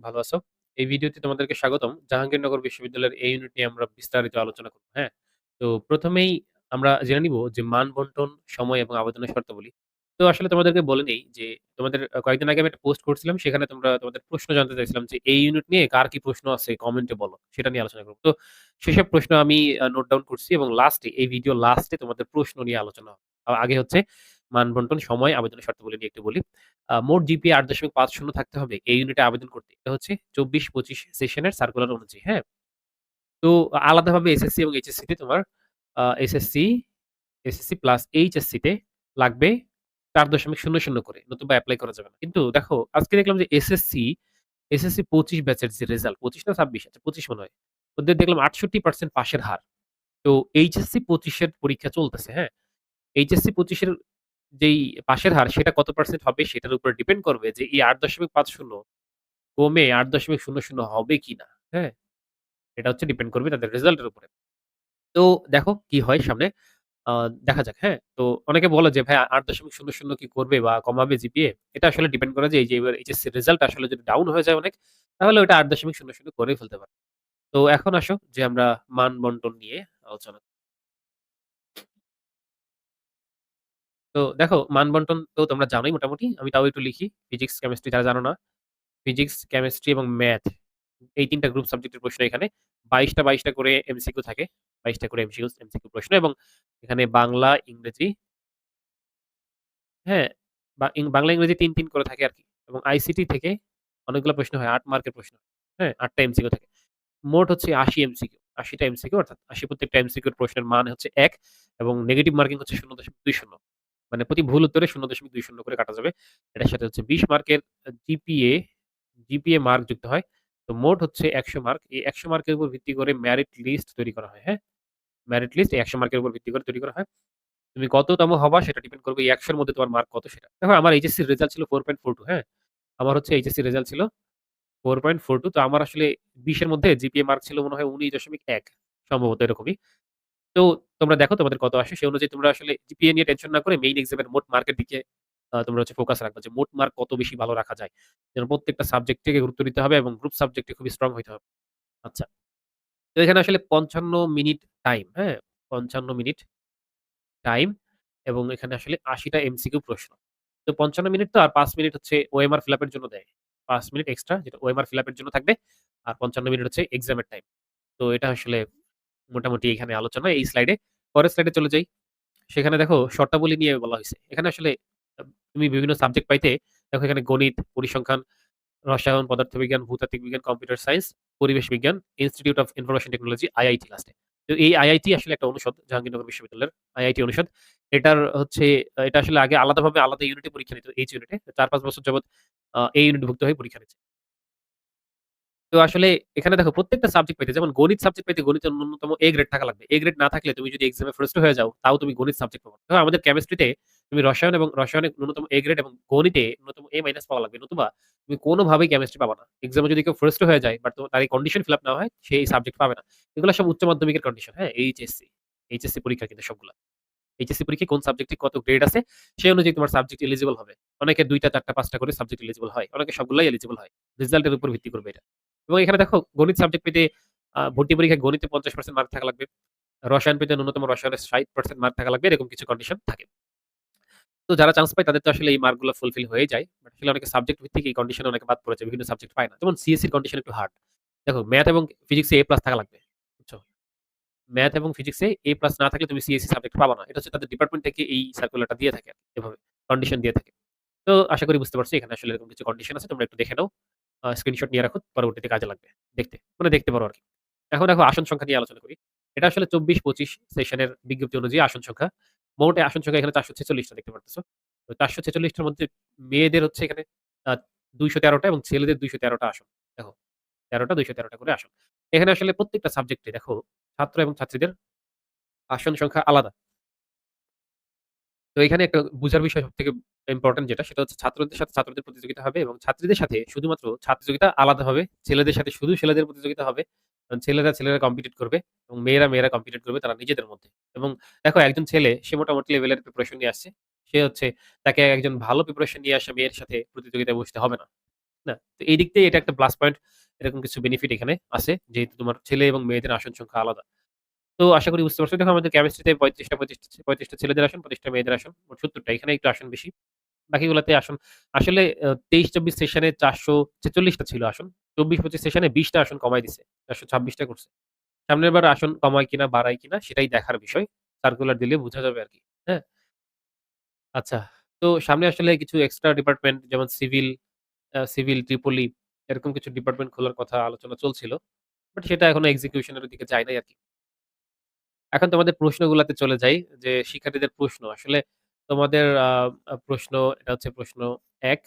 ভালো আছো? এই ভিডিওতে তোমাদেরকে স্বাগতম। জাহাঙ্গীরনগর বিশ্ববিদ্যালয়ের এই ইউনিট নিয়ে আমরা বিস্তারিত আলোচনা করব। হ্যাঁ? তো ১ম এই আমরা জেনে নিব যে মান বন্টন, সময় এবং আবেদনের শর্তাবলী। তো আসলে তোমাদেরকে বলে নেই যে তোমাদের কয়েকদিন আগে আমি একটা পোস্ট করছিলাম। সেখানে তোমরা তোমাদের প্রশ্ন জানতে চাইছিলাম যে এই ইউনিট নিয়ে কার কি প্রশ্ন আছে কমেন্টে বলো। সেটা নিয়ে আলোচনা করব। তো সেসব প্রশ্ন আমি নোট ডাউন করছি এবং লাস্টে এই ভিডিও লাস্টে তোমাদের প্রশ্ন নিয়ে আলোচনা আগে হচ্ছে মান বন্টন, সময়, আবেদনের শর্তাবলী নিয়ে একটু বলি। মোট জিপিএ ৮.৫০ থাকতে হবে এই ইউনিটে আবেদন করতে। এটা হচ্ছে ২৪-২৫ সেশনের সার্কুলার অনুযায়ী, হ্যাঁ? তো আলাদাভাবে এসএসসি এবং এইচএসসি তে তোমার এসএসসি, এসএসসি প্লাস এইচএসসি তে লাগবে ৪.০০ করে। নতুবা অ্যাপ্লাই করা যাবে না। কিন্তু দেখো আজকে দেখলাম যে এসএসসি, এসএসসি ২৫ ব্যাচের যে রেজাল্ট ২৫ না ২৬ আচ্ছা ২৫ মনে হয়। ওদের দেখলাম আটষট্টি পার্সেন্ট পাশের হার। তো এইচএসসি পঁচিশের পরীক্ষা চলতেছে, হ্যাঁ? এইচএসসি ২৫ এর যেই পাশের হার সেটা কত পার্সেন্ট হবে সেটার উপর ডিপেন্ড করবে যে এই ৮.৫০ কমে ৮.০০ হবে কিনা, হ্যাঁ? এটা হচ্ছে ডিপেন্ড করবে তাদের রেজাল্টের উপরে। তো দেখো কি হয় সামনে। দেখা যাক, হ্যাঁ? তো অনেকে বলে যে ভাই ৮.০০ কি করবে বা কমাবে জিপিএ? এটা আসলে ডিপেন্ড করে যে এই যে এবার এইচএসসি রেজাল্ট আসলে যদি ডাউন হয়ে যায় অনেক, তাহলে ওটা ৮.০০ করেই ফেলতে পারে। তো এখন আসো যে আমরা মান বন্টন নিয়ে আলোচনা তো দেখো মান বন্টন তো তোমরা জানোই মোটামুটি। আমি তাও একটু লিখি। ফিজিক্স, কেমিস্ট্রি যারা জানো না। ফিজিক্স, কেমিস্ট্রি এবং ম্যাথ এই ৩ টা গ্রুপ সাবজেক্টের প্রশ্ন এখানে। ২২ টা ২২ টা করে এমসিকিউ থাকে। ২২ টা করে এমসিকিউ এমসিকিউ প্রশ্ন এবং এখানে বাংলা, ইংরেজি হ্যাঁ? বাংলা, ইংরেজি ৩, ৩ করে থাকে আর কি এবং আইসিটি থেকে অনেকগুলো প্রশ্ন হয়। আট মার্কের প্রশ্ন। হ্যাঁ? ৮ টা এমসিকিউ থাকে। মোট হচ্ছে ৮০ এমসিকিউ। আশিটা এমসিকিউ অর্থাৎ ৮০ প্রত্যেকটা এমসিকিউর প্রশ্নের মান হচ্ছে এক এবং নেগেটিভ মার্কিং হচ্ছে ০.২০ মানে প্রতি ভুল উত্তরে ০.২০ করে কাটা যাবে। এটার সাথে হচ্ছে ২০ মার্কের জিপিএ, জিপিএ মার্ক যুক্ত হয়। তো মোট হচ্ছে ১০০ মার্ক। এই ১০০ মার্কের উপর ভিত্তি করে মেরিট লিস্ট তৈরি করা হয়। হ্যাঁ? মেরিট লিস্ট ১০০ মার্কের উপর ভিত্তি করে তৈরি করা হয়। তুমি কততম হবা সেটা ডিপেন্ড করবে ১০০ মধ্যে তোমার মার্ক কত সেটা। দেখো আমার এইচএসসির রেজাল্ট ছিল 4.42 হ্যাঁ? আমার হচ্ছে এইচএসসি রেজাল্ট ছিল 4.42 তো আমার আসলে ২০ এর মধ্যে জিপিএ মার্ক ছিল মনে হয় ১৯.১ সম্ভবত এরকমই। তো তোমরা দেখো তোমাদের কত আসে। সেই অনুযায়ী তোমরা আসলে জিপিএ নিয়ে টেনশন না করে মেইন এক্সামের মোট মার্কের দিকে তোমরা হচ্ছে ফোকাস রাখবা যে মোট মার্ক কত বেশি ভালো রাখা যায়। যেন প্রত্যেকটা সাবজেক্ট থেকে গুরুত্ব দিতে হবে এবং গ্রুপ সাবজেক্টে খুবই স্ট্রং হইতে হবে। আচ্ছা। তো এখানে আসলে ৫৫ মিনিট টাইম, হ্যাঁ? ৫৫ মিনিট টাইম এবং এখানে আসলে ৮০ টা এমসিকিউ প্রশ্ন। তো ৫৫ মিনিট তো আর পাঁচ মিনিট হচ্ছে ওএমআর ফিল জন্য দেয়। পাঁচ মিনিট এক্সট্রা যেটা ওএমআর ফিল জন্য থাকবে। আর ৫৫ মিনিট হচ্ছে এক্সামের টাইম। তো এটা আসলে মোটামুটি এখানে আলোচনা এই স্লাইডে। পরের স্লাইডে চলে যাই। সেখানে দেখো শর্তাবলী নিয়ে বলা হইছে। এখানে আসলে তুমি বিভিন্ন সাবজেক্ট পাইতে দেখো এখানে গণিত, পরিসংখ্যান, রসায়ন, পদার্থবিজ্ঞান, ভূতাত্ত্বিক বিজ্ঞান, কম্পিউটার সায়েন্স, পরিবেশ বিজ্ঞান, institute of information technology, IIT লাস্টে। তো এই আইআইটি আসলে একটা অনুষদ জাহাঙ্গীরনগর বিশ্ববিদ্যালয়ের আইআইটি অনুষদ। এটার হচ্ছে এটা আসলে আগে আলাদাভাবে আলাদা ইউনিটে পরীক্ষা নিত এইচ ইউনিটে। ৪-৫ বছর যাবৎ এই ইউনিটভুক্ত হয়ে পরীক্ষা নিচ্ছে। তো আসলে এখানে দেখো প্রত্যেকটা সাবজেক্ট পাইতে যেমন গণিত সাবজেক্ট পাইতে গণিতের ন্যূনতম এ গ্রেড থাকা লাগবে। এ গ্রেড না থাকলে তুমি যদি এক্সামে ফার্স্ট হয়ে যাও, তাও তুমি গণিত সাবজেক্ট পাবা। দেখো আমাদের কেমিস্ট্রিতে তুমি রসায়ন এবং রসায়নে ন্যূনতম এ গ্রেড এবং গণিতে ন্যূনতম এ মাইনাস পাওয়া লাগবে। নতুবা তুমি কোনভাবেই কেমিস্ট্রি পাবা না। এক্সামে যদি কেউ ফার্স্ট হয়ে যায় বাট তার এই কন্ডিশন ফিল আপ না হয়, সে এই সাবজেক্ট পাবে না। এগুলো সব উচ্চ মাধ্যমিকের কন্ডিশন, হ্যাঁ? এইচএসসি, এইচএসসি পরীক্ষা কিন্তু সবগুলা। এইচএসসি পরীক্ষায় কোন সাবজেক্টে কত গ্রেড আছে, সেই অনুযায়ী তোমার সাবজেক্ট এলিজিবল হবে। অনেকের ২ টা, ৪ টা, ৫ টা করে সাবজেক্ট এলিজিবল হয়। অনেকের সবগুলাই এলিজিবল হয়। রেজাল্টের উপর ভিত্তি করবে এটা। এবং এখানে দেখো গণিত সাবজেক্ট পেতে ভর্তি পরীক্ষায় গণিতে ৫০% মার্ক থাকা লাগবে। রসায়ন পেতে ন্যূনতম রসায়নে ৬০% মার্ক থাকা লাগবে। এরকম কিছু কন্ডিশন থাকে। তো যারা চান্স পায়, তাদের তো আসলে এই মার্কগুলো ফুলফিল হয়েই যায়। বাট আসলে অনেকে সাবজেক্ট ভিত্তিক এই কন্ডিশনে অনেকে বাদ পড়েছে। বিভিন্ন সাবজেক্ট পায় না। যেমন সিএসসি এর কন্ডিশন একটু হার্ড। দেখো ম্যাথ এবং ফিজিক্সে এ প্লাস থাকা লাগবে। বুঝছ? ম্যাথ এবং ফিজিক্সে এ প্লাস না থাকলে তুমি সিএসসি সাবজেক্ট পাবা না। এটা হচ্ছে তাদের ডিপার্টমেন্ট থেকে এই সার্কুলারটা দিয়ে থাকে, এভাবে কন্ডিশন দিয়ে থাকে। তো আশা করি বুঝতে পারছ, এখানে আসলে এরকম কিছু কন্ডিশন আছে। তোমরা একটু দেখে নাও। স্ক্রিনশট নিয়ে রাখো। পরবর্তীতে কাজে লাগবে। দেখতে। মানে দেখতে পারো আরকি। এখন দেখো আসন সংখ্যা নিয়ে আলোচনা করি। এটা আসলে ২৪-২৫ সেশনের বিজ্ঞপ্তি অনুযায়ী আসন সংখ্যা। মোট আসন সংখ্যা এখানে চারশো ছেচল্লিশটা দেখতে পারতেছো। তো ৪৪৬ টার মধ্যে মেয়েদের হচ্ছে এখানে, আ ২১৩ টা এবং ছেলেদের দুইশো তেরোটা আসন। দেখো, তেরোটা, দুইশো তেরোটা করে আসন। এখানে আসলে প্রত্যেকটা সাবজেক্টে দেখো, ছাত্র এবং ছাত্রীদের আসন সংখ্যা আলাদা। তো এখানে একটা বুঝার বিষয় সব থেকে ইম্পোর্টেন্ট যেটা সেটা হচ্ছে ছাত্রদের সাথে ছাত্রদের প্রতিযোগিতা হবে এবং ছাত্রীদের সাথে শুধুমাত্র ছাত্রযোগিতা আলাদা হবে। ছেলেদের সাথে শুধু ছেলেদের প্রতিযোগিতা হবে। ছেলেরা, ছেলেরা কম্পিটিট করবে এবং মেয়েরা, মেয়েরা কম্পিটিট করবে তারা নিজেদের মধ্যে। এবং দেখো একজন ছেলে সে মোটামুটি লেভেলের প্রিপারেশন নিয়ে আসছে। সে হচ্ছে তাকে একজন ভালো প্রিপারেশন নিয়ে আসা মেয়ের সাথে প্রতিযোগিতায় বসতে হবে না। না? তো এই দিক দিয়ে এটা একটা প্লাস পয়েন্ট এরকম কিছু বেনিফিট এখানে আছে। যেহেতু তোমার ছেলে এবং মেয়েদের আসন সংখ্যা আলাদা। তো আশা করি বুঝতে পারছ। দেখো আমাদের কেমিস্ট্রিতে ৩৫ টা ২৫ টা ৩৫ টা ছেলেদের আসন, ২৫ টা মেয়েদের আসন। মোট ৭০ টা। এখানে একটু আসন বেশি। বাকিগুলাতে আসন আসলে আ ২৩-২৪ সেশনে ৪৪৬ টা ছিল আসন। ২৪-২৫ সেশনে ২০ টা আসন কমায় দিছে। ৪২৬ টা করছে। সামনের বার আসন কমায় কিনা বাড়ায় কিনা সেটাই দেখার বিষয়। সার্কুলার দিলে বুঝা যাবে আরকি। হ্যাঁ? আচ্ছা। তো সামনে আসলে কিছু এক্সট্রা ডিপার্টমেন্ট যেমন সিভিল, সিভিল, ট্রিপলি এরকম কিছু ডিপার্টমেন্ট খোলার কথা আলোচনা চলছিল। বাট সেটা এখনও এক্সিকিউশন এর দিকে যায় নাই আরকি। এখন তোমাদের প্রশ্নগুলাতে চলে যাই যে শিক্ষার্থীদের প্রশ্ন। আসলে তোমাদের প্রশ্ন এটা হচ্ছে প্রশ্ন ১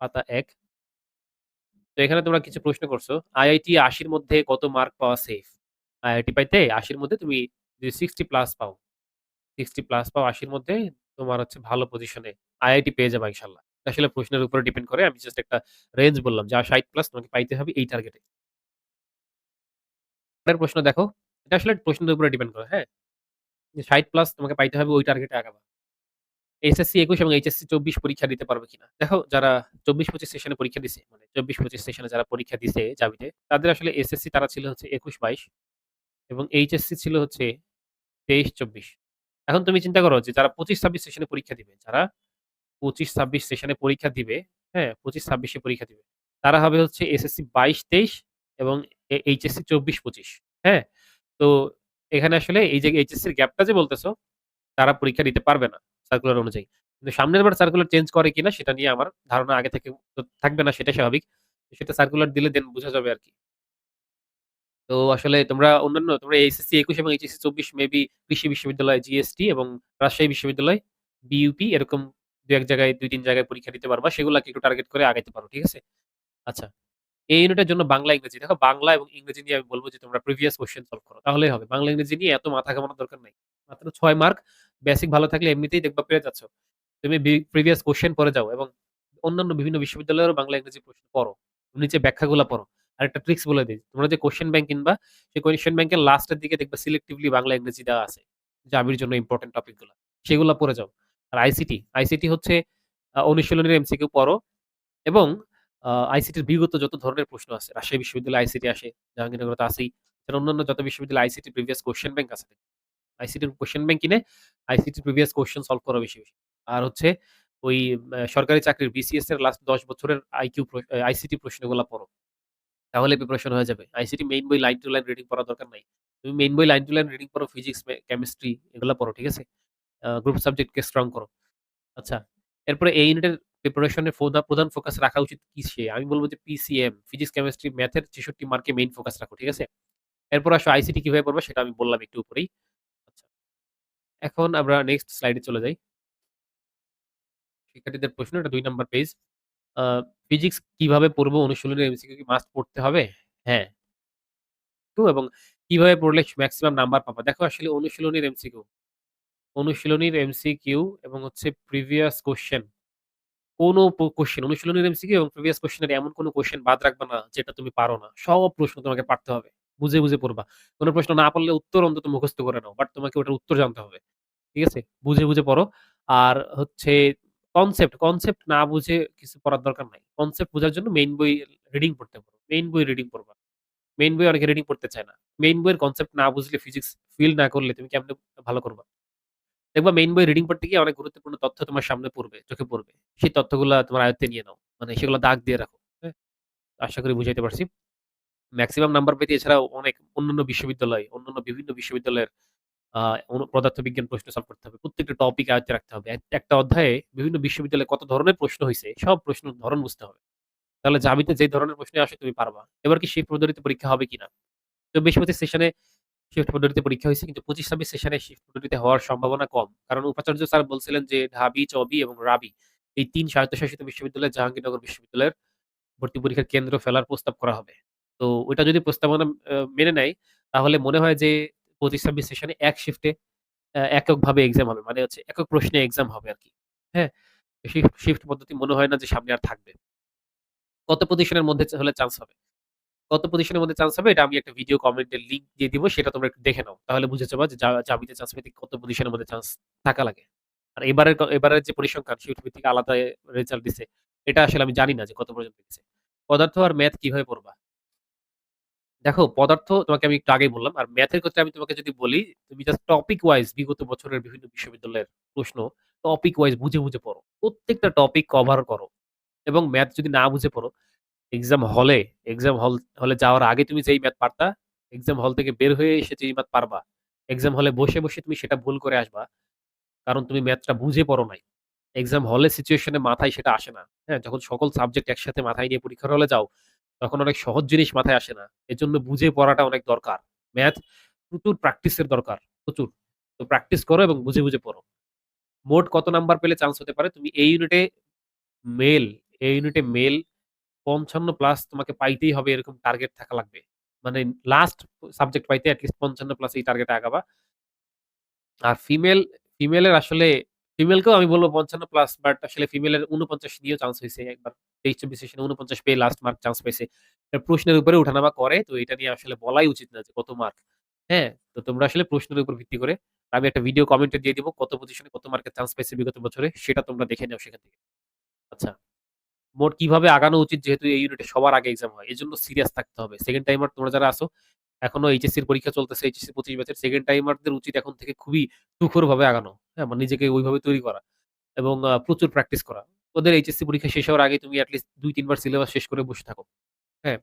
পাতা ১ তো এখানে তোমরা কিছু প্রশ্ন করছ। আইআইটি ৮০ র মধ্যে কত মার্ক পাওয়া সেফ? আইআইটি পাইতে ৮০ র মধ্যে তুমি যদি 60 প্লাস পাও, 60 প্লাস পাও ৮০ র মধ্যে তোমার হচ্ছে ভালো পজিশনে আইআইটি পেয়ে যাবা ইনশাআল্লাহ। আসলে প্রশ্নের উপরে ডিপেন্ড করে। আমি জাস্ট একটা রেঞ্জ বললাম যে ৬০ প্লাস তোমাকে পাইতে হবে এই টার্গেটে। প্রশ্ন দেখো। এটা আসলে প্রশ্নের উপরে ডিপেন্ড করে, হ্যাঁ? যে ৬০ প্লাস তোমাকে পাইতে হবে ওই টার্গেটে আগাবা। এসএসসি ২১ এবং এইচএসসি ২৪ পরীক্ষা দিতে পারবে কিনা? দেখো যারা ২৪-২৫ সেশনে পরীক্ষা দিছে, মানে ২৪-২৫ সেশনে যারা পরীক্ষা দিছে জাবিতে, তাদের আসলে এসএসসি তারা ছিল হচ্ছে ২১-২২ এবং এইচএসসি ছিল হচ্ছে ২৩-২৪ এখন তুমি চিন্তা করো যে যারা ২৫-২৬ সেশনে পরীক্ষা দিবে, যারা ২৫-২৬ সেশনে পরীক্ষা দিবে, হ্যাঁ? পঁচিশ ছাব্বিশে পরীক্ষা দিবে। তারা হবে হচ্ছে এসএসসি ২২-২৩ এবং এ এইচএসসি ২৪-২৫ হ্যাঁ? তো এখানে আসলে এই যে এইচএসসির গ্যাপটা যে বলতেছো, তারা পরীক্ষা দিতে পারবে না সার্কুলার অনুযায়ী। কিন্তু সামনের বার সার্কুলার চেঞ্জ করে কিনা সেটা নিয়ে আমার ধারণা আগে থেকে থাকবে না সেটাই স্বাভাবিক। সেটা সার্কুলার দিলে দেন বুঝা যাবে আরকি। তো আসলে তোমরা অন্যান্য তোমরা এইচএসসি ২১ এবং এইচএসসি ২৪ মেবি কৃষি বিশ্ববিদ্যালয় জিএসটি এবং রাজশাহী বিশ্ববিদ্যালয় বিইউপি এরকম ২-১ জায়গায় ২-৩ জায়গায় পরীক্ষা দিতে পারবা। সেগুলাকে একটু টার্গেট করে আগাইতে পারো। ঠিক আছে? আচ্ছা। এই ইউনিটের জন্য বাংলা, ইংরেজি। দেখো বাংলা এবং ইংরেজি নিয়ে আমি বলব যে তোমরা প্রিভিয়াস কোয়েশ্চেন সলভ করো। তাহলেই হবে। বাংলা, ইংরেজি নিয়ে এত মাথা ঘামানোর দরকার নাই। মাত্র ছয় মার্ক বেসিক ভালো থাকলে এমনিতেই দেখবা পেয়ে যাচ্ছ। তুমি প্রিভিয়াস কোয়েশ্চেন পড়ে যাও এবং অন্যান্য বিভিন্ন বিশ্ববিদ্যালয়েরও বাংলা, ইংরেজি প্রশ্ন পড়ো। নিচে ব্যাখ্যাগুলা পড়ো। আরেকটা ট্রিকস বলে দেই। তোমরা যে কোয়েশ্চেন ব্যাংক কিনবা, সেই কোয়েশ্চেন ব্যাংকের লাস্টের দিকে দেখবা সিলেক্টিভলি বাংলা, ইংরেজি দেওয়া আছে। জাবির জন্য ইম্পোর্টেন্ট টপিকগুলা। সেগুলা পড়ে যাও। আর আইসিটি, আইসিটি হচ্ছে অনুশীলনের এমসিকিউ পড়ো এবং আইসিটির বিগত যত ধরনের প্রশ্ন আছে, রাজশাহী বিশ্ববিদ্যালয়ে আইসিটি আসে, জাহাঙ্গীরনগরে তো। এছাড়া অন্যান্য যত বিশ্ববিদ্যালয়ে আইসিটি প্রিভিয়াস কোয়েশ্চেন ব্যাংক আছে। আইসিটির কোয়েশ্চেন ব্যাংক কিনে আইসিটির প্রিভিয়াস কোয়েশ্চেন সলভ করা বেশি, বেশি। আর হচ্ছে ওই সরকারি চাকরির বিসিএস এর লাস্ট ১০ বছরের আইকিউ আইসিটি প্রশ্নগুলা পড়ো। তাহলে প্রিপারেশন হয়ে যাবে। আইসিটি মেইন বই লাইন টু লাইন রিডিং পড়ার দরকার নাই। তুমি মেইন বই লাইন টু লাইন রিডিং পড়ো ফিজিক্স, কেমিস্ট্রি এগুলা পড়ো। ঠিক আছে? গ্রুপ সাবজেক্টকে স্ট্রং করো। আচ্ছা। এরপরে এই ইউনিটের প্রিপারেশন প্রধান ফোকাস রাখা উচিত কিসে? আমি বলব যে পিসিএম, ফিজিক্স, কেমিস্ট্রি, ম্যাথের ৬৬ মার্কে মেইন ফোকাস রাখো। ঠিক আছে? এরপর আসো আইসিটি কীভাবে পড়বা সেটা আমি বললাম একটু উপরেই। আচ্ছা। এখন আমরা নেক্সট স্লাইডে চলে যাই। শিক্ষার্থীদের প্রশ্ন এটা দুই নম্বর পেজ। ফিজিক্স কীভাবে পড়ব? অনুশীলনের এমসিকিউ কি মাস্ট পড়তে হবে? হ্যাঁ। টু এবং কীভাবে পড়লে ম্যাক্সিমাম নাম্বার পাবা? দেখো আসলে অনুশীলনীর এমসিকিউ অনুশীলনীর এমসিকিউ এবং হচ্ছে প্রিভিয়াস কোয়েশ্চেন কোন প কোয়েশ্চেন অনুশীলনীর এমসিকিউ এবং প্রিভিয়াস কোয়েশ্চেন এর এমন কোন কোয়েশ্চেন বাদ রাখবা না যেটা তুমি পারো না। সব প্রশ্ন তোমাকে পারতে হবে। বুঝে, বুঝে পড়বা। কোন প্রশ্ন না পারলে উত্তর অন্তত মুখস্থ করে নাও। বাট তোমাকে ওটার উত্তর জানতে হবে। ঠিক আছে? বুঝে, বুঝে পড়ো। আর হচ্ছে কনসেপ্ট, কনসেপ্ট না বুঝে কিছু পড়ার দরকার নাই। কনসেপ্ট বোঝার জন্য মেইন বই রিডিং পড়তে পারো। মেইন বই রিডিং পড়বা। মেইন বই অনেকে রিডিং পড়তে চায় না। মেইন বইয়ের কনসেপ্ট না বুঝলে ফিজিক্স ফিল না করলে তুমি কেমনে ভালো করবা? দেখবা মেইন বই রিডিং পড়তে গিয়ে অনেক গুরুত্বপূর্ণ তথ্য তোমার সামনে পড়বে, চোখে পড়বে। সেই তথ্যগুলা তোমার আয়ত্তে নিয়ে নাও। মানে সেগুলো দাগ দিয়ে রাখো। হ্যাঁ? আশা করি বুঝাইতে পারছি। মেক্সিমাম নাম্বার পেতে এছাড়াও অনেক অন্যান্য বিশ্ববিদ্যালয়, অন্যান্য বিভিন্ন বিশ্ববিদ্যালয়ের পদার্থবিজ্ঞান প্রশ্ন সলভ করতে হবে। প্রত্যেকটা টপিক আয়ত্তে রাখতে হবে। এক একটা অধ্যায়ে বিভিন্ন বিশ্ববিদ্যালয়ে কত ধরনের প্রশ্ন হয়েছে সব প্রশ্নের ধরন বুঝতে হবে। তাহলে জাবিতে যে ধরনের প্রশ্নই আসে তুমি পারবা। এবার কি সেই পদ্ধতিতে পরীক্ষা হবে কিনা? ২৪-২৫ সেশনে শিফট পদ্ধতিতে পরীক্ষা হইছে কিন্তু ২৫-২৬ সেশনে শিফট পদ্ধতিতে হওয়ার সম্ভাবনা কম। কারণ উপাচার্য স্যার বলছিলেন যে ঢাবি, চবি এবং রাবি এই ৩ স্বায়ত্তশাসিত বিশ্ববিদ্যালয় জাহাঙ্গীরনগর বিশ্ববিদ্যালয়ের ভর্তি পরীক্ষার কেন্দ্র ফেলার প্রস্তাব করা হবে। তো ওইটা যদি প্রস্তাবনা মেনে নেয় তাহলে মনে হয় যে ২৫-২৬ সেশনে এক শিফটে এককভাবে এক্সাম হবে। মানে হচ্ছে একক প্রশ্নে এক্সাম হবে আরকি। হ্যাঁ? শিফট শিফট পদ্ধতি মনে হয় না যে সামনে আর থাকবে। কত পজিশনের মধ্যে হলে চান্স হবে? কত পজিশনের মধ্যে চান্স হবে এটা আমি একটা ভিডিও কমেন্টের লিংক দিয়ে দিব সেটা তোমরা একটু দেখে নাও। তাহলে বুঝে যাবা যে জাবিতে চান্স পেতে কত পজিশনের মধ্যে চান্স থাকা লাগে। আর এবারের এবারের যে পরিসংখ্যান শিফট ভিত্তিক আলাদা রেজাল্ট দিছে। এটা আসলে আমি জানি না যে কত পর্যন্ত গেছে। পদার্থ আর ম্যাথ কীভাবে পড়বা? দেখো পদার্থ তোমাকে আমি একটু আগেই বললাম। আর ম্যাথের ক্ষেত্রে আমি তোমাকে যদি বলি, তুমি জাস্ট টপিক ওয়াইজ বিগত বছরের বিভিন্ন বিশ্ববিদ্যালয়ের প্রশ্ন টপিক ওয়াইজ বুঝে, বুঝে পড়ো। প্রত্যেকটা টপিক কভার করো। এবং ম্যাথ যদি না বুঝে পড়ো, এক্সাম হলে এক্সাম হল হলে যাওয়ার আগে তুমি যেই ম্যাথ পারতা, এক্সাম হল থেকে বের হয়ে এসে যেই ম্যাথ পারবা, এক্সাম হলে বসে, বসে তুমি সেটা ভুল করে আসবা। কারণ তুমি ম্যাথটা বুঝে পড়ো নাই। এক্সাম হলে সিচুয়েশন মাথায় সেটা আসে না। হ্যাঁ? যখন সকল সাবজেক্ট একসাথে মাথায় নিয়ে পরীক্ষার হলে যাও, তখন অনেক সহজ জিনিস মাথায় আসে না। এজন্য বুঝে পড়াটা অনেক দরকার। ম্যাথ প্রচুর প্র্যাকটিসের দরকার, প্রচুর। তো প্র্যাকটিস করো এবং বুঝে, বুঝে পড়ো। মোট কত নাম্বার পেলে চান্স হতে পারে? তুমি এই ইউনিটে মেল, এই ইউনিটে মেল ৫৫ প্লাস তোমাকে পাইতেই হবে এরকম টার্গেট থাকা লাগবে। মানে লাস্ট সাবজেক্ট পাইতে এট লিস্ট ৫৫ প্লাস এই টার্গেটে আগাবা। আর ফিমেল, ফিমেলের আসলে ফিমেলকেও আমি বলব ৫৫ প্লাস বাট আসলে ফিমেলের ৪৯ নিয়েও চান্স হইছে একবার। ২৩-২৪ সেশনে ৪৯ পেয়ে লাস্ট মার্ক চান্স পাইছে। এ প্রশ্নের উপরে উঠানামা করে। তো এটা নিয়ে আসলে বলাই উচিত না যে কত মার্ক। হ্যাঁ? তো তোমরা আসলে প্রশ্নের উপর ভিত্তি করে আমি একটা ভিডিও কমেন্টে দিয়ে দিব কত পজিশনে কত মার্কের চান্স পেয়েছে বিগত বছরে সেটা তোমরা দেখে নাও সেখান থেকে। আচ্ছা। মোট কীভাবে আগানো উচিত যেহেতু এই ইউনিটে সবার আগে এক্সাম হয়। এজন্য সিরিয়াস থাকতে হবে। সেকেন্ড টাইমার তোমরা যারা আছো, এখনও এইচএসসির পরীক্ষা চলতেছে, এইচএসসি ২৫ ব্যাচের সেকেন্ড টাইমারদের উচিত এখন থেকে খুবই তুখোড়ভাবে আগানো। হ্যাঁ? মানে নিজেকে ওইভাবে তৈরি করা এবং প্রচুর প্র্যাকটিস করা। ওদের এইচএসসি পরীক্ষা শেষ হওয়ার আগে তুমি এট দুই ২-৩ সিলেবাস শেষ করে বসে থাকো। হ্যাঁ?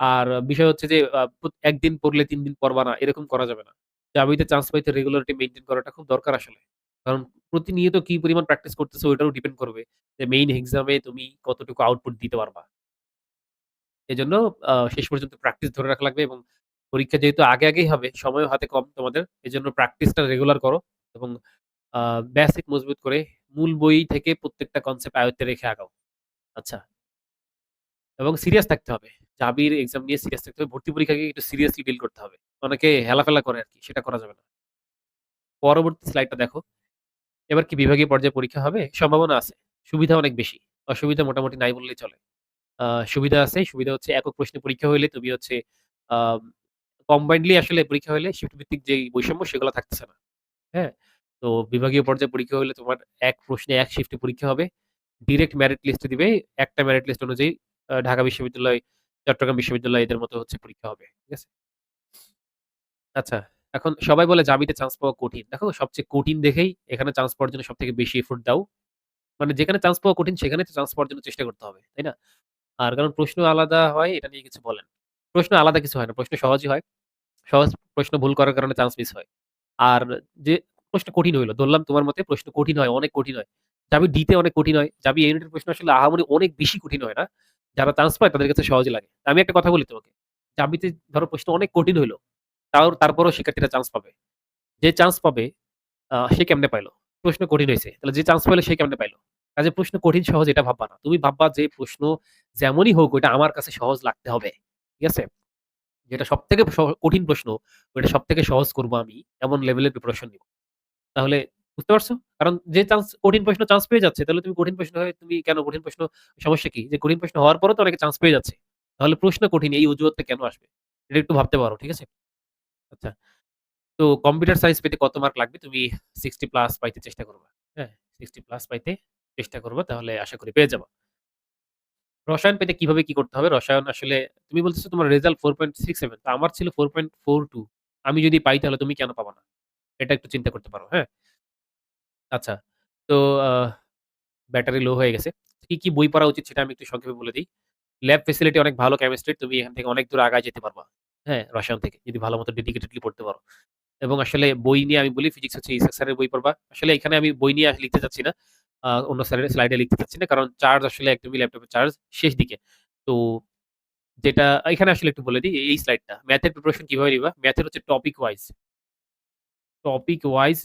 আর বিষয় হচ্ছে যে আ প্রত ১ দিন পড়লে তিন দিন পড়বা না, এরকম করা যাবে না। চাবিতে চান্স পাইতে রেগুলারিটি মেইনটেইন করাটা খুব দরকার আসলে। কারণ প্রতিনিয়ত কি পরিমাণ প্র্যাকটিস করতেছো ওইটারও ডিপেন্ড করবে যে মেইন এক্সামে তুমি কতটুকু আউটপুট দিতে পারবা। এজন্য শেষ পর্যন্ত প্র্যাকটিস ধরে রাখা লাগবে এবং পরীক্ষা যেহেতু আগে, আগেই হবে, সময়ও হাতে কম তোমাদের। এজন্য প্র্যাকটিসটা রেগুলার করো এবং বেসিক মজবুত করে মূল বই থেকে প্রত্যেকটা কনসেপ্ট আয়ত্তে রেখে আগাও। আচ্ছা। এবং সিরিয়াস থাকতে হবে। জাবির এক্সাম নিয়ে সিরিয়াস থাকতে হবে। ভর্তি পরীক্ষাকে একটু সিরিয়াসলি ডিল করতে হবে। অনেকে হেলাফেলা করে আরকি। সেটা করা যাবে না। পরবর্তী স্লাইডটা দেখো। এবার কি বিভাগীয় পর্যায়ে পরীক্ষা হবে? সম্ভাবনা আছে। সুবিধা অনেক বেশি। অসুবিধা মোটামুটি নাই বললেই চলে। সুবিধা আছে। সুবিধা হচ্ছে একক প্রশ্নে পরীক্ষা হইলে তুমি হচ্ছে কম্বাইন্ডলি আসলে পরীক্ষা হইলে শিফট ভিত্তিক যেই বৈষম্য সেগুলো থাকতেছে না। হ্যাঁ? তো বিভাগীয় পর্যায়ে পরীক্ষা হইলে তোমার এক প্রশ্নে এক শিফটে পরীক্ষা হবে। ডিরেক্ট মেরিট লিস্টে দিবে। একটা মেরিট লিস্ট অনুযায়ী ঢাকা বিশ্ববিদ্যালয়, চট্টগ্রাম বিশ্ববিদ্যালয় এদের মতো হচ্ছে পরীক্ষা হবে। ঠিক আছে? আচ্ছা। এখন সবাই বলে জাবিতে চান্স পাওয়া কঠিন। দেখো সবচেয়ে কঠিন দেখেই এখানে চান্স পাওয়ার জন্য সবথেকে বেশি এফোর্ট দাও। মানে যেখানে চান্স পাওয়া কঠিন সেখানে তো চান্স পাওয়ার জন্য চেষ্টা করতে হবে। তাই না? আর কারণ প্রশ্ন আলাদা হয় এটা নিয়ে কিছু বলেন। প্রশ্ন আলাদা কিছু হয় না। প্রশ্ন সহজই হয়। সহজ প্রশ্ন ভুল করার কারণে চান্স মিস হয়। আর যে প্রশ্ন কঠিন হইল ধরলাম তোমার মতে প্রশ্ন কঠিন হয়, অনেক কঠিন হয়। জাবি ডি তে অনেক কঠিন হয়। যাবি ইউনিটের প্রশ্ন আসলে আহামরি অনেক বেশি কঠিন হয় না। যারা চান্স পায় তাদের কাছে সহজই লাগে। আমি একটা কথা বলি তোমাকে। জাবিতে ধরো প্রশ্ন অনেক কঠিন হইল। তাও তারপরেও শিক্ষার্থীরা চান্স পাবে। যে চান্স পাবে সে কেমনে পাইল? প্রশ্ন কঠিন হইছে। তাহলে যে চান্স পাইল, সে কেমনে পাইল? কাজেই প্রশ্ন কঠিন সহজ, এটা ভাববা না। তুমি ভাববা যে প্রশ্ন যেমনই হোক, ওইটা আমার কাছে সহজ লাগতে হবে। ঠিক আছে? যেটা সবথেকে স কঠিন প্রশ্ন, ওইটা সবথেকে সহজ করব আমি। এমন লেভেলের প্রিপারেশন নিব। তাহলে বুঝতে পারছ? কারণ যে চান্স কঠিন প্রশ্ন চান্স পেয়ে যাচ্ছে, তাহলে তুমি কঠিন প্রশ্ন হয়ে তুমি কেন কঠিন প্রশ্ন সমস্যা কি? যে কঠিন প্রশ্ন হওয়ার পরেও তো অনেকে চান্স পেয়ে যাচ্ছে। তাহলে প্রশ্ন কঠিন, এই অজুহাতটা কেন আসবে? এটা একটু ভাবতে পারো। ঠিক আছে? আচ্ছা। তো কম্পিউটার সায়েন্স পেতে কত মার্ক লাগবে? তুমি 60 প্লাস পাইতে চেষ্টা করবা। হ্যাঁ? 60 প্লাস পাইতে চেষ্টা করবা তাহলে আশা করি পেয়ে যাবা। রসায়ন পেতে কীভাবে কি করতে হবে? রসায়ন আসলে তুমি বলতেছো তোমার রেজাল্ট 4.67 তো আমার ছিল 4.42 আমি যদি পাই তাহলে তুমি কেন পাবো না? এটা একটু চিন্তা করতে পারো। হ্যাঁ? আচ্ছা। তো ব্যাটারি লো হয়ে গেছে। কি, কি বই পড়া উচিত সেটা আমি একটু সংক্ষেপে বলে দিই ল্যাব ফেসিলিটি অনেক ভালো কেমিস্ট্রির তুমি এখান থেকে অনেক দূর আগায় যেতে পারবা। হ্যাঁ? রসায়ন থেকে যদি ভালো মতো ডেডিকেটেডলি পড়তে পারো। এবং আসলে বই নিয়ে আমি বলি ফিজিক্স হচ্ছে ইসাক স্যারের বই পড়বা। আসলে এখানে আমি বই নিয়ে লিখতে চাচ্ছি না। অন্য স্যারের স্লাইডে লিখতে চাচ্ছি না। কারণ চার্জ আসলে একদমই ল্যাপটপের চার্জ শেষ দিকে। তো যেটা এখানে আসলে একটু বলে দিই এই স্লাইডটা। ম্যাথের প্রিপারেশন কীভাবে নিবা? ম্যাথের হচ্ছে টপিক ওয়াইজ। টপিক ওয়াইজ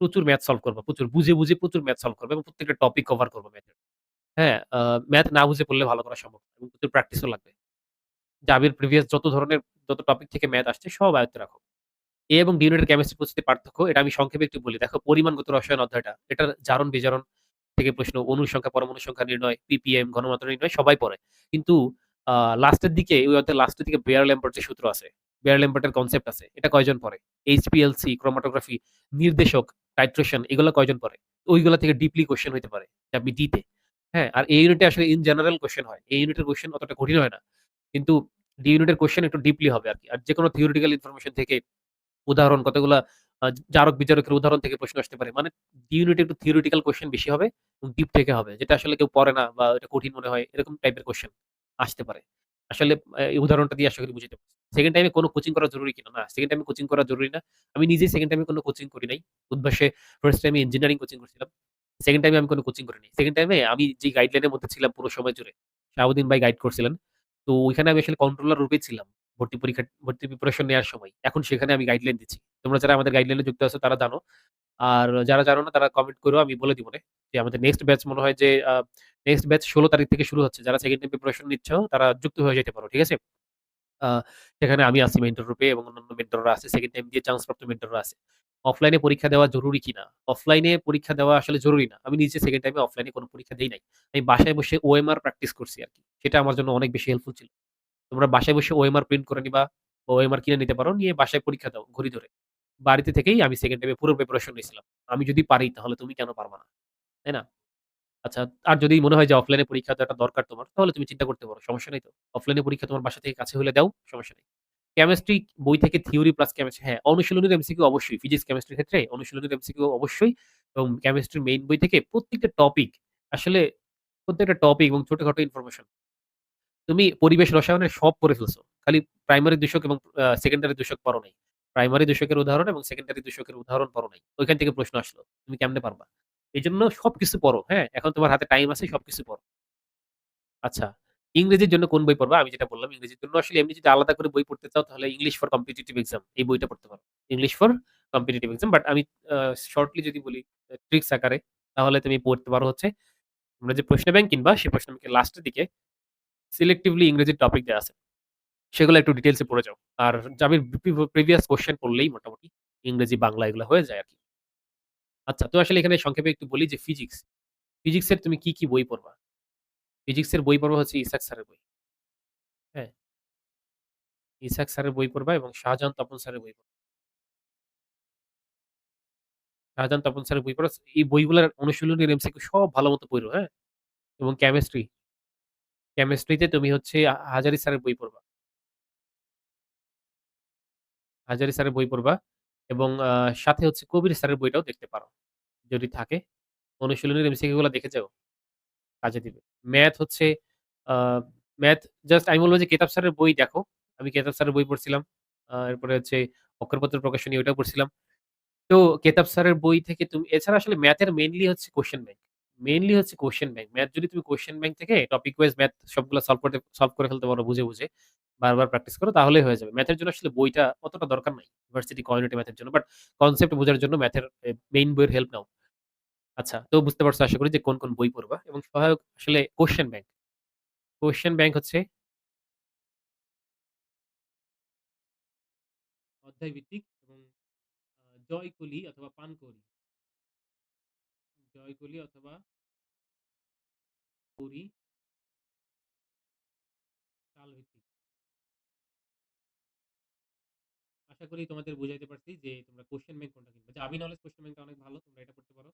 প্রচুর ম্যাথ সলভ করবা। প্রচুর বুঝে, বুঝে প্রচুর ম্যাথ সলভ করবা এবং প্রত্যেকটা টপিক কভার করবা ম্যাথের। হ্যাঁ? ম্যাথ না বুঝে পড়লে ভালো করা সম্ভব এবং প্রচুর প্র্যাকটিসও লাগবে। জাবির প্রিভিয়াস যত ধরনের যত টপিক থেকে ম্যাথ আসছে সব আয়ত্তে রাখো। এ এবং ডি ইউনিটের কেমিস্ট্রি প্রস্তুতির পার্থক্য এটা আমি সংক্ষেপে একটু বলি। দেখো পরিমাণগত রসায়ন অধ্যায়টা এটার জারণ বিজারণ থেকে প্রশ্ন, অণুর সংখ্যা, পরমাণু সংখ্যা নির্ণয়, পিপিএম, ঘনমাত্রা নির্ণয় সবাই পড়ে। কিন্তু লাস্টের দিকে ওই অধ্যায়ের লাস্টের দিকে বেয়ার ল্যাম্বার্ট যে সূত্র আছে, বেয়ার ল্যাম্বার্টের কনসেপ্ট আছে। এটা কয়জন পড়ে? এইচপিএলসি, ক্রোমাটোগ্রাফি, নির্দেশক, টাইট্রেশন এগুলা কয়জন পড়ে? ওইগুলা থেকে ডিপলি কোয়েশ্চেন হইতে পারে। জাবি ডি তে। হ্যাঁ? আর এই ইউনিটে আসলে ইন জেনারেল কোয়েশ্চেন হয়। এই ইউনিটের কোয়েশ্চেন অতটা কঠিন হয় না। কিন্তু D ইউনিটের কোয়েশ্চেন একটু ডিপলি হবে আরকি। আর যেকোনো থিওরিটিক্যাল ইনফরমেশন থেকে উদাহরণ কতগুলা জারক বিজারকের উদাহরণ থেকে প্রশ্ন আসতে পারে। মানে D ইউনিটে একটু থিওরিটিক্যাল কোয়েশ্চেন বেশি হবে এবং ডিপ থেকে হবে। যেটা আসলে কেউ পড়ে না বা এটা কঠিন মনে হয় এরকম টাইপের কোয়েশ্চেন আসতে পারে। আসলে এই উদাহরণটা দিয়ে আশা করি বুঝাইতে পারছি। সেকেন্ড টাইমে কোনো কোচিং করা জরুরি কিনা? না, সেকেন্ড টাইমে কোচিং করা জরুরি না। আমি নিজেই সেকেন্ড টাইমে কোনো কোচিং করি নাই। উদ্ভাসে ফার্স্ট টাইমে ইঞ্জিনিয়ারিং কোচিং করছিলাম। সেকেন্ড টাইমে আমি কোনো কোচিং করিনি সেকেন্ড টাইমে আমি যে গাইডলাইন এর মধ্যে ছিলাম পুরো সময় জুড়ে, শাহাবুদ্দিন ভাই গাইড করছিলেন। তো ওইখানে আমি আসলে কন্ট্রোলার রূপে ছিলাম। ভর্তি পরীক্ষা, ভর্তি প্রিপারেশন নেয়ার সময়। এখন সেখানে আমি গাইডলাইন দিচ্ছি। তোমরা যারা আমাদের গাইডলাইন যুক্ত আছো তারা জানো। আর যারা জানো না তারা কমেন্ট করো, আমি বলে দিবনে। যে আমাদের নেক্সট ব্যাচ মনে হয় যে নেক্সট ব্যাচ ১৬ তারিখ থেকে শুরু হচ্ছে। যারা সেকেন্ড টাইম প্রিপারেশন নিচ্ছ তারা যুক্ত হয়ে যেতে পারো। ঠিক আছে? সেখানে আমি আছি মেন্টর রূপে এবং অন্যান্য মেন্টররা আছে। সেকেন্ড টাইম দিয়ে চান্স প্রাপ্ত মেন্টররা আছে। অফলাইনে পরীক্ষা দেওয়া জরুরি কিনা? অফলাইনে পরীক্ষা দেওয়া আসলে জরুরি না। আমি নিজে সেকেন্ড টাইমে অফলাইনে কোন পরীক্ষা দেই নাই। আমি বাসায় বসে OMR প্র্যাকটিস করছি আরকি। সেটা আমার জন্য অনেক বেশি হেল্পফুল ছিল। তোমরা বাসায় বসে OMR প্রিন্ট করে নিবা, OMR কিনে নিতে পারো। নিয়ে বাসায় পরীক্ষা দাও ঘড়ি ধরে। বাড়িতে থেকেই আমি সেকেন্ড টাইমে পুরো প্রিপারেশন নিয়েছিলাম আমি যদি পারি তাহলে তুমি কেন পারবা না? তাই না? আচ্ছা আর যদি মনে হয় যে অফলাইনে পরীক্ষা দেওয়াটা দরকার তোমার তাহলে তুমি চিন্তা করতে পারো। সমস্যা নেই তো। অফলাইনে পরীক্ষা তোমার বাসা থেকে কাছে হলে দাও, সমস্যা নেই। কেমিস্ট্রি বই থেকে থিওরি প্লাস কেমিস্ট্রি হ্যাঁ, অনুশীলনের এমসিকিউ অবশ্যই। ফিজিক্স, কেমিস্ট্রির ক্ষেত্রে অনুশীলনের এমসিকিউ অবশ্যই এবং কেমিস্ট্রির মেইন বই থেকে প্রত্যেকটা টপিক আসলে প্রত্যেকটা টপিক এবং ছোটখাটো ইনফরমেশন তুমি পরিবেশ রসায়নের সব পড়ে ফেলছো। খালি প্রাইমারি দূষক এবং সেকেন্ডারি দূষক পড়ো নাই। প্রাইমারি দূষকের উদাহরণ এবং সেকেন্ডারি দূষকের উদাহরণ পড়ো নাই। ওইখান থেকে প্রশ্ন আসলো। তুমি কেমনে পারবা? এজন্য সবকিছু পড়ো, হ্যাঁ? এখন তোমার হাতে টাইম আছে সবকিছু পড়ো। আচ্ছা, ইংরেজির জন্য কোন বই পড়বা? আমি যেটা বললাম ইংরেজির জন্য আসলে এমনি যদি আলাদা করে বই পড়তে চাও তাহলে ইংলিশ ফর কম্পিটিটিভ এক্সাম এই বইটা পড়তে পারো। English for competitive exam but আমি শর্টলি যদি বলি ট্রিকস আকারে তাহলে তুমি পড়তে পারো হচ্ছে তোমরা যে প্রশ্ন ব্যাংক কিনবা সেই প্রশ্ন ব্যাংকের লাস্টের দিকে সিলেক্টিভলি ইংরেজির টপিক দেয়া আছে। সেগুলো একটু ডিটেলসে পড়ে যাও। আর জামির প্রিভিয়াস কোয়েশ্চেন পড়লেই মোটামুটি ইংরেজি, বাংলা এগুলা হয়ে যায় আরকি। আচ্ছা তো আসলে এখানে সংক্ষেপে একটু বলি যে ফিজিক্স। ফিজিক্সের তুমি কি, কি বই পড়বা? ফিজিক্স এর বই পড়বা হচ্ছে ইসাক স্যারের বই। হ্যাঁ? ইসাক স্যারের বই পড়বা এবং শাহজাহান তপন স্যারের বই পড়বা। শাহজাহান তপন স্যারের বই পড়া এই বইগুলার অনুশীলনের এমসিকিউ সব ভালোমতো পইড়ো, হ্যাঁ? এবং কেমিস্ট্রি, কেমিস্ট্রিতে তুমি হচ্ছে হাজারি স্যারের বই পড়বা। হাজারী স্যারের বই পড়বা এবং সাথে হচ্ছে কবির স্যারের বইটাও দেখতে পারো। যদি থাকে। অনুশীলনের এমসিকিউ গুলা দেখে যাও। কাজে দিবে। ম্যাথ হচ্ছে ম্যাথ জাস্ট আমি বলব যে কেতাব স্যারের বই দেখো। আমি কেতাব স্যারের বই পড়ছিলাম। এরপরে হচ্ছে অক্ষরপত্র প্রকাশনী ওইটাও পড়ছিলাম। তো কেতাব স্যারের বই থেকে তুমি এছাড়া আসলে ম্যাথের মেইনলি হচ্ছে কোয়েশ্চেন ব্যাংক। মেনলি হচ্ছে কোয়েশ্চেন ব্যাংক। ম্যাথ যদি তুমি কোয়েশ্চেন ব্যাংক থেকে টপিক ওয়াইজ ম্যাথ সবগুলা সলভ করতে সলভ করে ফেলতে পারো বুঝে, বুঝে। বারবার প্র্যাকটিস করো তাহলেই হয়ে যাবে। ম্যাথের জন্য আসলে বইটা অতটা দরকার নাই। ভার্সিটি কমিউনিটি ম্যাথের জন্য। বাট কনসেপ্ট বোঝার জন্য ম্যাথের মেইন বইয়ের হেল্প নাও। আচ্ছা, তো বুঝতে পারছ আশা করি যে কোন, কোন বই পড়বা এবং সহায়ক আসলে কোশ্চেন ব্যাংক। কোয়েশ্চেন ব্যাংক হচ্ছে অধ্যায় ভিত্তিক এবং জয়কলি অথবা পানকৌড়ি। জয়কলি অথবা কাল ভিত্তিক। আশা করি তোমাদের বুঝাইতে পারছি যে তোমরা কোশ্চেন ব্যাংক কোনটা কিনবা। জাভি নলেজ কোয়েশ্চেন ব্যাংকটা অনেক ভালো। তোমরা এটা পড়তে পারো।